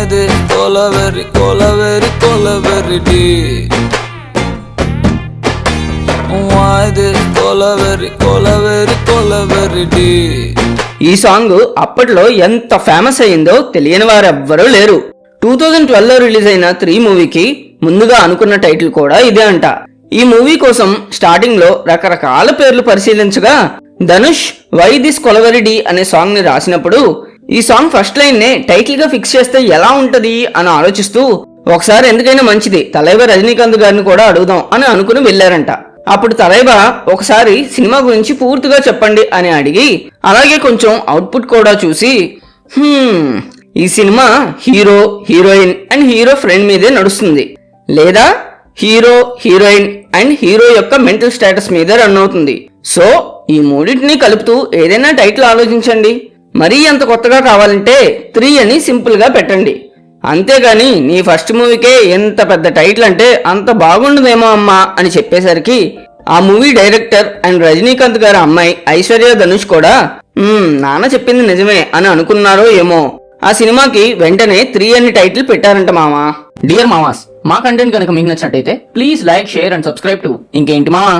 Why this Kolaveri Kolaveri ఈ song అప్పట్లో ఎంత ఫేమస్ అయిందో తెలియని వారెవ్వరూ లేరు. టూ థౌజండ్ ట్వెల్వ్లో రిలీజ్ అయిన త్రీ మూవీకి ముందుగా అనుకున్న టైటిల్ కూడా ఇదే అంట. ఈ మూవీ కోసం స్టార్టింగ్లో రకరకాల పేర్లు పరిశీలించగా ధనుష్ వై దిస్ కొలవరిడి అనే సాంగ్ని రాసినప్పుడు ఈ సాంగ్ ఫస్ట్ లైన్ నే టైటిల్గా ఫిక్స్ చేస్తే ఎలా ఉంటది అని ఆలోచిస్తూ ఒకసారి ఎందుకైనా మంచిది తలైవ రజనీకాంత్ గారిని కూడా అడుగుదాం అని అనుకుని వెళ్ళారంట అప్పుడు తలైబా ఒకసారి సినిమా గురించి పూర్తిగా చెప్పండి అని అడిగి అలాగే కొంచెం అవుట్పుట్ కూడా చూసి ఈ cinema hero heroine and hero friend మీదే నడుస్తుంది. లేదా హీరో హీరోయిన్ అండ్ హీరో యొక్క మెంటల్ స్టేటస్ మీదే రన్ అవుతుంది. సో ఈ మూడింటిని కలుపుతూ ఏదైనా టైటిల్ ఆలోచించండి. మరీ అంత కొత్తగా కావాలంటే త్రీ అని సింపుల్గా పెట్టండి. అంతేగాని నీ ఫస్ట్ మూవీకే ఎంత పెద్ద టైటిల్ అంటే అంత బాగుండదేమో అమ్మా అని చెప్పేసరికి ఆ మూవీ డైరెక్టర్ అండ్ రజనీకాంత్ గారి అమ్మాయి ఐశ్వర్య ధనుష్ కూడా నాన్న చెప్పింది నిజమే అని అనుకున్నారో ఏమో. ఆ సినిమాకి వెంటనే త్రీ అని టైటిల్ పెట్టారంట మామా. డియర్ మామాస్ మా కంటెంట్ కనుక మీకు నచ్చినట్టయితే please like share and subscribe to ఇంకేంటి మామా?